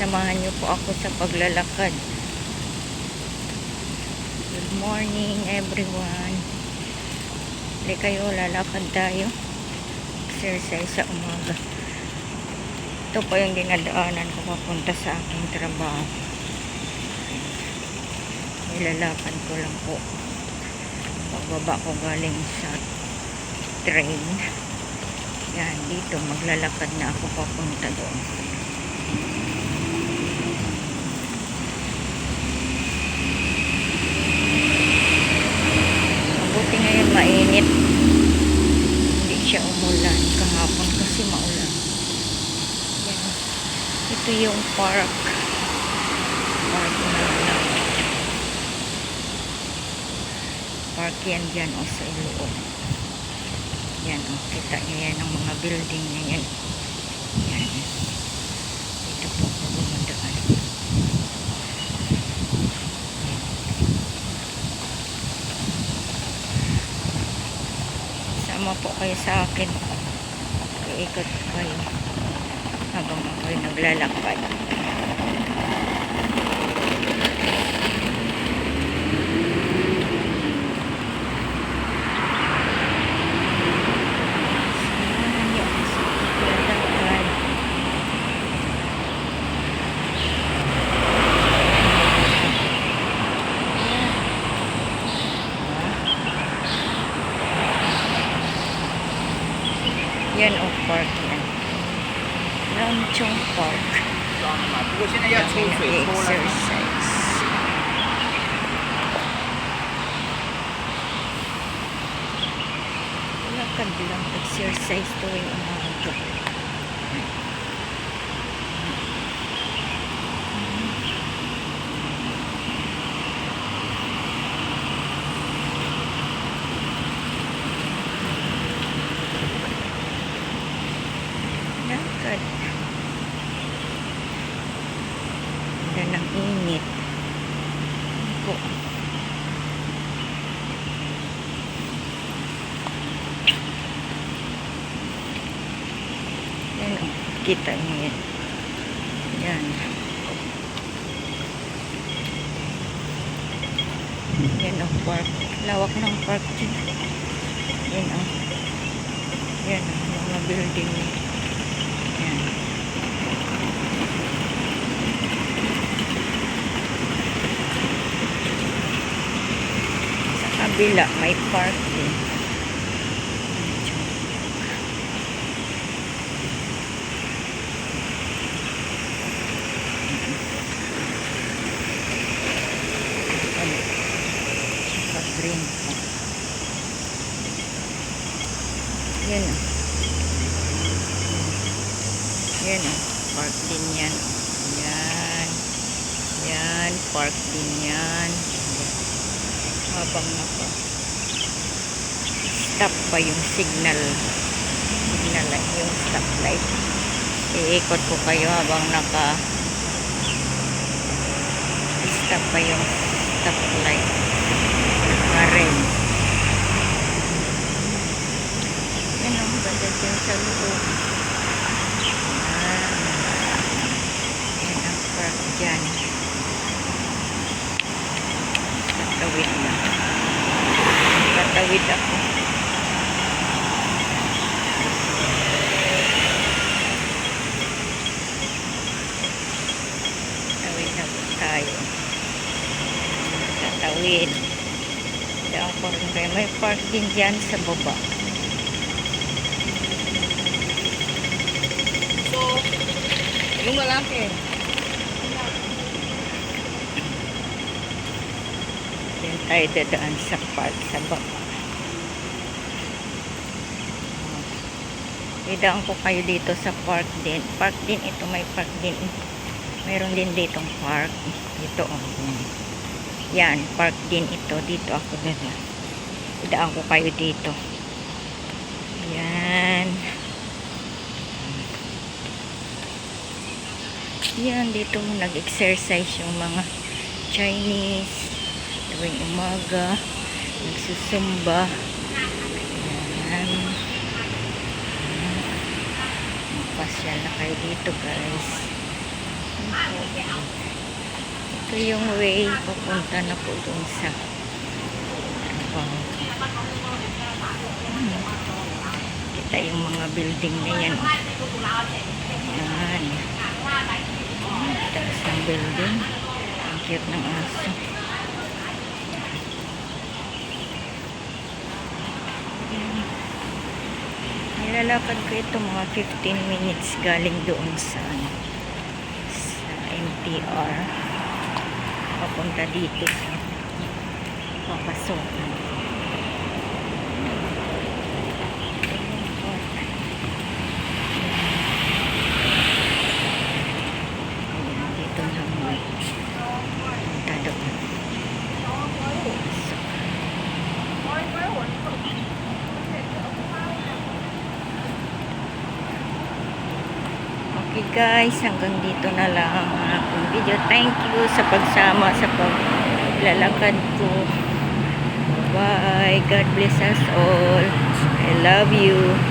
Samahan niyo po ako sa paglalakad. Good morning everyone. Hindi kayo, lalakad tayo. Exercise sa umaga. Ito po yung dinadaanan ko papunta sa aking trabaho. Nilalakad ko lang po. Pagbaba ko galing sa train. Yan, dito maglalakad na ako papunta doon. Ito yung park. Park na lang. Park yan dyan o sa loob. Yan o. Kita niyo yan ang mga building na yan. Yan. Dito po dumadaan. Sama po kayo sa akin. Iikot ko kayo. Habang ako'y naglalakad. Samahan niyo ako sa paglalakad. Yan o park yan from Chong Park. Exercise. Lakad lang exercise tuwing umaga. Po. Yan o. Kita niyo yan. Yan. Yan o park. Lawak ng park dyan. Yan o. Yan o. Mga building. Yan. Sa kabila may park din. Saka green. Yan o. Yan o. Park din yan. Yan. Yan. Park din yan. Habang naka stop pa yung signal. Signal light. Yung stop light. Iikot ko kayo habang naka stop pa yung stop light. Naka red. Yan ang ganda dyan sa loob. Yan. Yan ang park dyan. Tatawid na. Tatawid ako. Tatawid na po tayo. Tatawid. Daan ko rin. May park din dyan sa baba. So, yung lalaki. Yan tayo dadaan sa park sa baba. Idaan ko kayo dito sa park din. Park din ito. May park din. Mayroon din ditong park. Dito oh. Yan. Park din ito. Dito ako dada. Idaan ko kayo dito. Yan. Yan. Dito mo nag-exercise yung mga Chinese tuwing umaga nagsusumba yan pasyal na kayo dito guys Ito yung way papunta na po dun sa trabaho. Hmm. Kita yung mga building na yan. Yan. Taas ng building. Ang cute ng aso. Nilalakad ko ito mga 15 minutes galing doon sa ano, sa MTR. Papunta dito papasokan. Guys, hanggang dito na lang ang aking video. Thank you sa pagsama sa paglalakad ko. Bye. God bless us all. I love you.